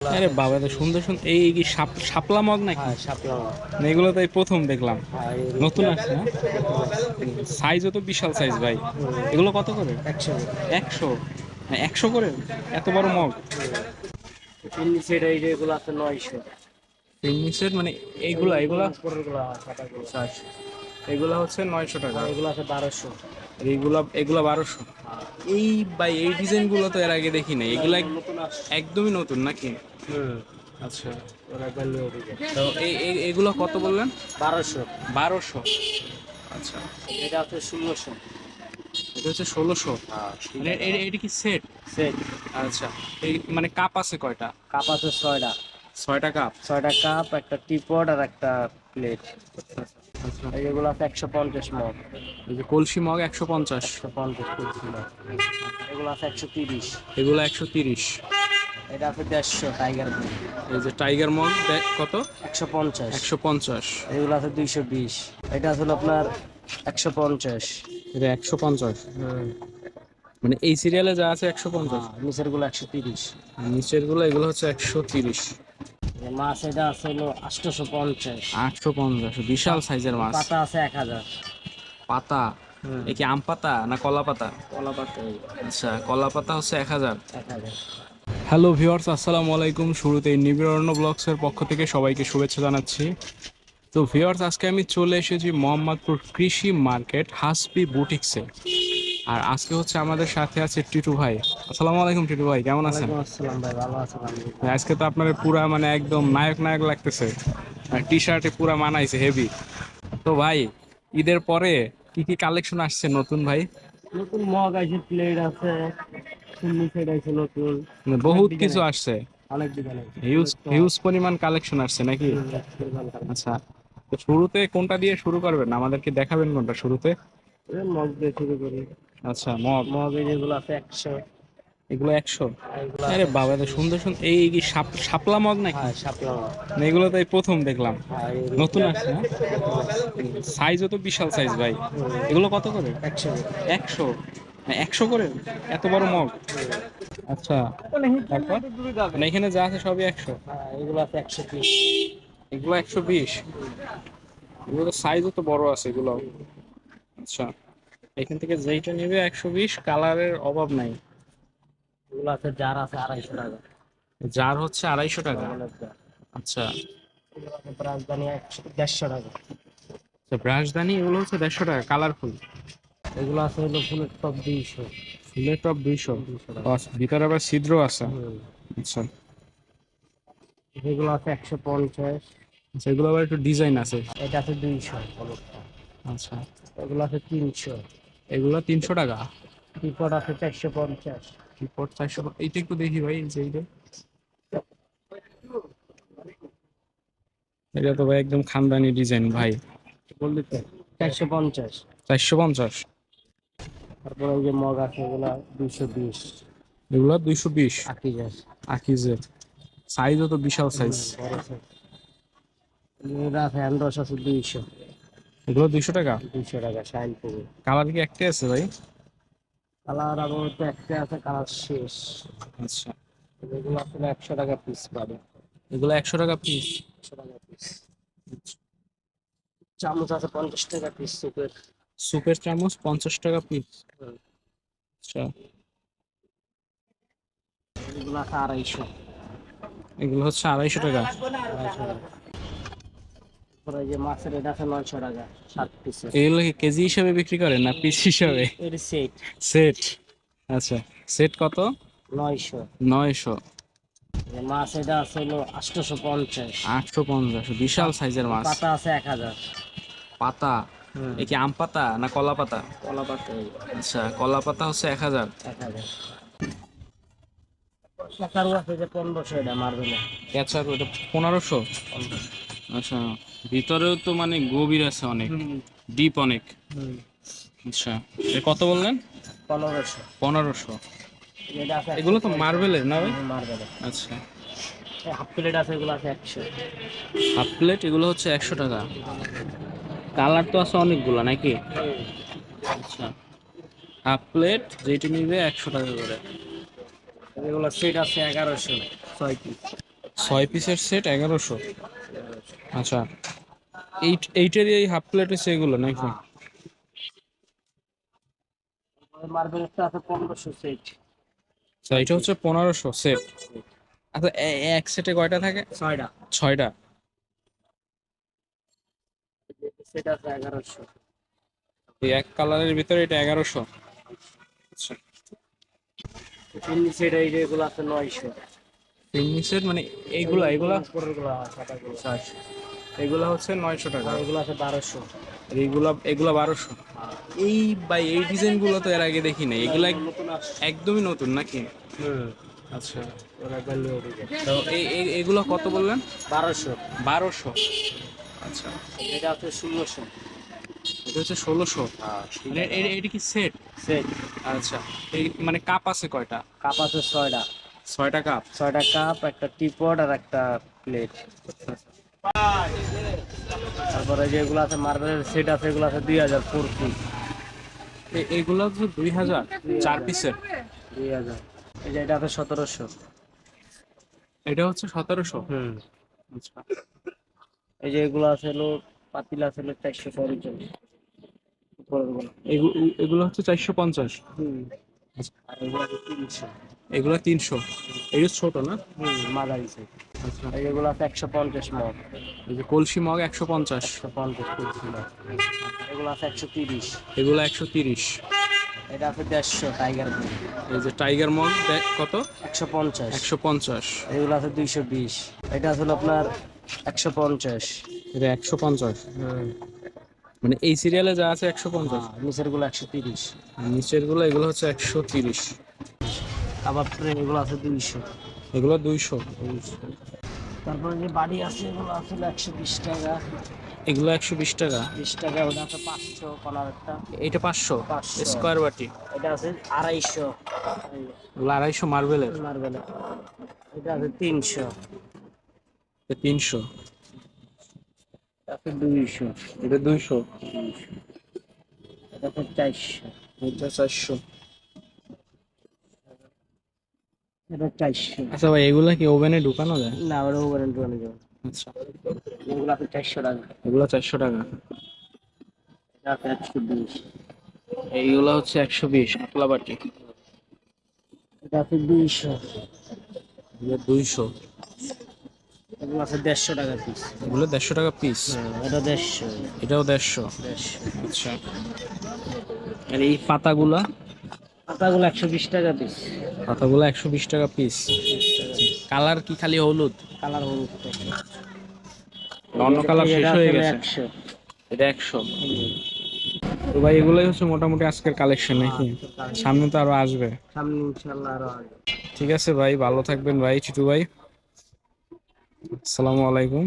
আরে বাবা এত সুন্দর সুন্দর এই কি শাপ শাপলা মগ নাকি? হ্যাঁ শাপলা। এগুলো তো এই প্রথম দেখলাম। হ্যাঁ, নতুন আসছে না? সাইজও তো বিশাল সাইজ ভাই। এগুলো কত করে? একশো। একশো? একশো করে? এত বড় মগ? সেট এই যেগুলো আছে নয়শো। ইংলিশের মানে এইগুলা এইগুলা? এগুলা হচ্ছে নয়শো টাকা। এগুলো আছে বারোশো। এইগুলা এগুলা বারোশো। এই ভাই এই ডিজাইনগুলো তো এর আগে দেখি নাই। এগুলা একদমই নতুন নাকি? হুম আচ্ছা। তো এই এগুলো কত বললেন? বারোশো। বারোশো। আচ্ছা। এটা হচ্ছে ষোলোশো। এটা হচ্ছে ষোলোশো? মানে এ- এটা কি সেট সেট আচ্ছা। এই মানে কাপ আছে কয়টা? কাপ আছে ছয়টা। ছয়টা কাপ? ছয়টা কাপ একটা টিপট আর একটা প্লেট। এই যেগুলো আছে একশো পঞ্চাশ মগ। এই যে কলসি মগ একশো পঞ্চাশ। একশো পঞ্চাশ কেজি মগ। এগুলো আছে একশো তিরিশ। এগুলো একশো তিরিশ। এটা আছে দেড়শো টাইগার মগ। এই যে টাইগার মগ কত? একশো পঞ্চাশ। একশো পঞ্চাশ। এগুলো আছে দুইশো বিশ। এটা আছে আপনার একশো পঞ্চাশ। এটা একশো পঞ্চাশ। মানে এই সিরিয়ালে যা আছে একশো পঞ্চাশ। নিচেরগুলো একশো তিরিশ। নিচেরগুলো এগুলো হচ্ছে একশো তিরিশ। মাছ এটা আছে হলো আটশোশো পঞ্চাশ। আটশো পঞ্চাশ বিশাল সাইজের মাছ। পাতা আছে এক হাজার। পাতা? এ কি আম পাতা না কলা পাতা? কলা পাতা আচ্ছা কলা পাতা হচ্ছে এক হাজার। এক হাজার। হ্যালো ভিউয়ার্স আসসালামু আলাইকুম। শুরুতেই নিবিড়ন্য ব্লগসের পক্ষ থেকে সবাইকে শুভেচ্ছা জানাচ্ছি। তো ভিউয়ার্স আজকে আমি চলে এসেছি মোহাম্মদপুর কৃষি মার্কেট হাসপি বুটিক্সে। আর আজকে হচ্ছে আমাদের সাথে আছে টিটু ভাই। আসসালামু আলাইকুম টিটু ভাই কেমন আছেন? আসসালাম ভাই ভালো আছেন। আজকে তো আপনার পুরা মানে একদম নায়ক নায়ক লাগতেছে। টি শার্টে পুরা মানাইছে হেভি তো ভাই ঈদের পরে কি কি কালেকশন আসছে নতুন ভাই? নতুন মগ আছে প্লেট আছে চিল্লি সেট আছে নতুন। মানে বহুত কিছু আসছে। অনেক ডিজাইন হিউজ হিউজ পরিমাণ কালেকশন আসছে নাকি? আচ্ছা তো শুরুতে কোনটা দিয়ে শুরু করবেন? আমাদেরকে দেখাবেন কোনটা শুরুতে? মগ দিয়ে শুরু করি। আচ্ছা মগ মগের যেগুলো আছে একশো। এগুলো একশো? আরে বাবা এত সুন্দর সুন্দর এই কি শাপ- শাপলা মগ নাকি? হ্যাঁ শাপলা মাছ এগুলো তো প্রথম দেখলাম। হ্যাঁ নতুন আসছে না? সাইজও তো বিশাল সাইজ ভাই। এগুলো কত করে? একশো। একশো? হ্যাঁ, একশো করে? এত বড় মগ? আচ্ছা তারপর? মানে এখানে যা আছে সবই একশো? হ্যাঁ এগুলো আছে একশো পিস এগুলো একশো বিশ? এগুলো সাইজও তো বড় আছে এগুলো। আচ্ছা। এখান থেকে যেইটা নেবে একশো বিশ কালারের অভাব নাই। এগুলো আছে যার আছে আড়াইশো টাকা। যার হচ্ছে আড়াইশো টাকা। আচ্ছা। দেড়শো টাকা। আচ্ছা ব্রাশদানি এগুলো হচ্ছে দেড়শো টাকা কালারফুল। এগুলো আছে হলো ফুলের টপ দুইশো। ফুলের টপ দুইশো? আচ্ছা, ভিতরে আবার ছিদ্র আছে। আচ্ছা। এগুলো আছে একশো পঞ্চাশ। আচ্ছা আবার একটু ডিজাইন আছে। এটা আছে দুইশো। আচ্ছা। এগুলো আছে তিনশো। এগুলো তিনশো টাকা? টিপট আছে চারশো পঞ্চাশ। রিপোর্ট চারশো এইটা একটু দেখি ভাই যে এইটা। এটা তো ভাই একদম খানদানি ডিজাইন ভাই। বললি তো চারশো পঞ্চাশ। চারশো পঞ্চাশ। তারপরে ওই যে মগ আছে এগুলো দুইশো বিশ। এগুলো দুইশো বিশ। আকিজ আছে আকিজের সাইজও তো বিশাল সাইজ আছে হ্যান্ডওয়াশ আছে দুইশো। এগুলো দুইশো টাকা? দুইশো টাকা শাইন পুরো কালার কি একটাই আছে ভাই? কালার আমার তো একটা আছে কালার শেষ। আচ্ছা। এগুলো আসলে একশো টাকা পিস পাবে। এগুলো একশো টাকা পিস একশো টাকা পিস চামচ আছে পঞ্চাশ টাকা পিস সুপের। সুপের চামচ পঞ্চাশ টাকা পিস আচ্ছা। এগুলো আছে আড়াইশো। এগুলো হচ্ছে আড়াইশো টাকা। আড়াইশো টাকা। তারপরে যে মাছের এটা আছে নয়শো টাকা সাত পিস এগুলো কি কেজি হিসাবে বিক্রি করেন না পিস হিসাবে? এর সেট সেট আচ্ছা। সেট কত? নয়শো। নয়শো। মাছ এটা আছে হলো আটশোশো পঞ্চাশ। আটশো পঞ্চাশ। বিশাল সাইজের মাছ। পাতা আছে এক হাজার। পাতা? এ কি আম পাতা না কলা পাতা? কলা পাতা আচ্ছা কলা পাতা হচ্ছে এক হাজার। এক হাজার। পাতারও আছে যে পনেরোশো এটা মারবেলে। ক্যাচার ওটা পনেরোশো। আচ্ছা ভিতরেও তো মানে গভীর আছে অনেক ডিপ অনেক। আচ্ছা এ কত বললেন? পনেরোশো। পনেরোশো। এটা আছে এগুলো তো মার্বেলের না ভাই? মারবেলে আচ্ছা। হাফ প্লেট আছে এগুলো আছে একশো। হাফ প্লেট এগুলো হচ্ছে একশো টাকা। কালার তো আছে অনেকগুলো নাকি? আচ্ছা। হাফ প্লেট যেটি নিবে একশো টাকা করে। এগুলো সেট আছে এগারোশো। ছয় পিস ছয় পিসের সেট এগারোশো। আচ্ছা। এইট এইটারই এই হাফ প্লেট এগুলো নাকি? মার্বেলটা আছে পনেরোশো সেট। আচ্ছা এটা হচ্ছে পনেরোশো সেট। আচ্ছা এক সেটে কয়টা থাকে? ছয়টা। ছয়টা। সেট আছে এগারোশো। এই এক কালারের ভিতরে এটা এগারোশো। আচ্ছা। সেট যেগুলো আছে নয়শো। সেট মানে এইগুলা এইগুলা? এগুলা হচ্ছে নয়শো টাকা। এগুলো আছে বারোশো। আর এইগুলা এগুলা বারোশো? এই বাই এই ডিজাইনগুলো তো এর আগে দেখি নাই। এগুলা একদমই নতুন নাকি? হুম। আচ্ছা। তো এই এগুলো কত বললেন? বারোশো। বারোশো? আচ্ছা। এটা আছে ষোলোশো। এটা হচ্ছে ষোলোশো? মানে এ- এটা কি সেট সেট আচ্ছা। এই মানে কাপ আছে কয়টা? কাপ আছে ছয়টা। ছয়টা কাপ? ছয়টা কাপ একটা টিপট আর একটা প্লেট। তারপরে যেগুলো আছে মার্বেলের সেট আছে এগুলো আছে দুই হাজার ফোর পিস। এগুলো হচ্ছে দুই হাজার? চার পিসের? দুই হাজার। এই যে এটা আছে সতেরোশো। এটা হচ্ছে সতেরোশো? হুম। আচ্ছা। এই যে এগুলো আছে হলো পাতিলা আছে হলো চারশো পঞ্চাশ। এগুলো হচ্ছে চারশো পঞ্চাশ? হুম। আর এগুলো তিনশো। এগুলো তিনশো। এগুলো ছোট না? আচ্ছা। এই আছে একশো পঞ্চাশ মগ। এই যে কলসি মগ একশো পঞ্চাশ। একশো পঞ্চাশ মগ। এগুলো আছে একশো তিরিশ। এগুলো একশো তিরিশ। এটা আছে দেড়শো টাইগার এই যে টাইগার মগ কত? একশো পঞ্চাশ। একশো পঞ্চাশ। এগুলো আছে দুইশো বিশ। এটা আপনার একশো পঞ্চাশ। এটা একশো পঞ্চাশ। মানে এই সিরিয়ালে যা আছে একশো পঞ্চাশ। নিচেরগুলো একশো তিরিশ। নিচেরগুলো এগুলো হচ্ছে একশো তিরিশ। আবার এগুলো আছে দুইশো। এগুলো দুইশো। তারপরে যে বাড়ি আছে এগুলো আছে একশো বিশ টাকা। এগুলো একশো বিশ টাকা। বিশ টাকা ওটা আছে পাঁচশো কলার একটা। এটা পাঁচশো 500 স্কোয়ার বাটি। এটা আছে আড়াইশো। এগুলো আড়াইশো মার্বেলের। মার্বেলে এটা আছে তিনশো। তিনশো। আছে দুইশো। এটা দুইশো। এটা চারশো। এটা চারশো। এটা চারশো আচ্ছা ভাই এগুলা কি ওভেনে ঢুকানো যায়? না ওরা টোয়ানো যাবে আচ্ছা। এগুলো আছে চারশো টাকা। এগুলো চারশো টাকা। এটা একশো বিশ। এইগুলো হচ্ছে একশো বিশ পাতলা বাটি। এটা দুইশো। দুইশো। এগুলো আছে দেড়শো টাকা পিস এগুলো দেড়শো টাকা পিস এটা দেড়শো। এটাও দেড়শো। দেড়শো। আচ্ছা। আর এই পাতাগুলা? পাতাগুলো একশো বিশ টাকা পিস পাতাগুলো একশো বিশ টাকা পিস কালার কি খালি হলুদ? কালার হলুদ অন্য কালার শেষ হয়ে গেছে। একশো। এটা একশো। তো ভাই এগুলোই হচ্ছে মোটামুটি আজকের কালেকশন নাকি? সামনে তো আরও আসবে। সামনে ইনশাল্লাহ আরও আসবে। ঠিক আছে ভাই ভালো থাকবেন ভাই চিটু ভাই। আসসালামু আলাইকুম।